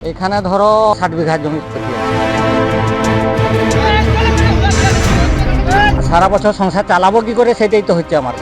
এখানে ধরো ষাট বিঘা জমি সারা বছর সংসার চালাবো কি করে, সেটাই তো হচ্ছে আমার।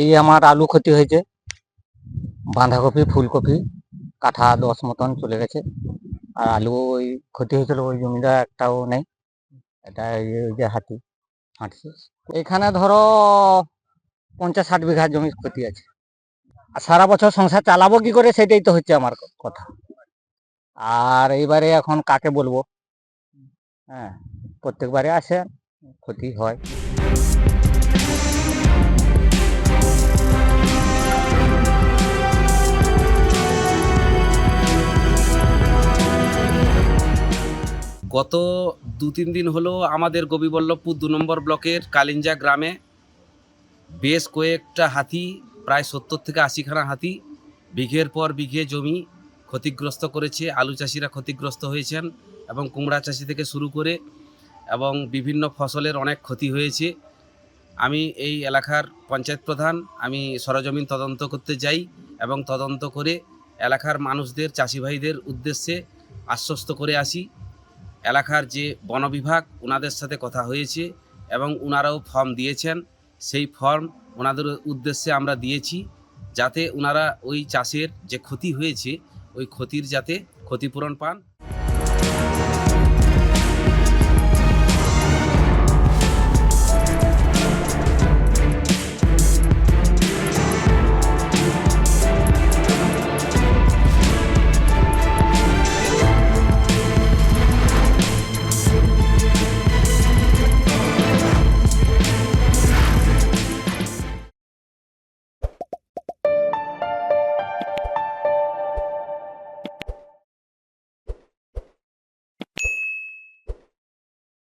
এই আমার আলু ক্ষতি হয়েছে। বাঁধাকপি, ফুলকপি কাঠা দশ মতন চলে গেছে। আর আলু ওই ক্ষতি হয়েছিল ওই জমিটা একটাও নেই। এটা ওই যে হাতি হাঁটছে এখানে ধরো পঞ্চাশ ষাট বিঘা জমি ক্ষতি আছে। আর সারা বছর সংসার চালাবো কি করে সেটাই তো হচ্ছে আমার কথা। আর এইবারে এখন কাকে বলব? হ্যাঁ প্রত্যেকবারে আসে, ক্ষতি হয়। গত দু তিন দিন হলো আমাদের গোপীবল্লভপুর দু নম্বর ব্লকের কালিঞ্জা গ্রামে বেশ কয়েকটা হাতি, প্রায় সত্তর থেকে আশিখানা হাতি বিঘের পর বিঘে জমি ক্ষতিগ্রস্ত করেছে। আলু চাষিরা ক্ষতিগ্রস্ত হয়েছেন এবং কুমড়া চাষি থেকে শুরু করে এবং বিভিন্ন ফসলের অনেক ক্ষতি হয়েছে। আমি এই এলাকার পঞ্চায়েত প্রধান, আমি সরজমিন তদন্ত করতে যাই এবং তদন্ত করে এলাকার মানুষদের চাষি ভাইদের উদ্দেশ্যে আশ্বস্ত করে আসি। এলাকার যে বন বিভাগ ওনাদের সাথে কথা হয়েছে এবং ওনারাও ফর্ম দিয়েছেন। সেই ফর্ম ওনাদের উদ্দেশ্যে আমরা দিয়েছি যাতে ওনারা ওই চাষের যে ক্ষতি হয়েছে, ওই ক্ষতির যাতে ক্ষতিপূরণ পান।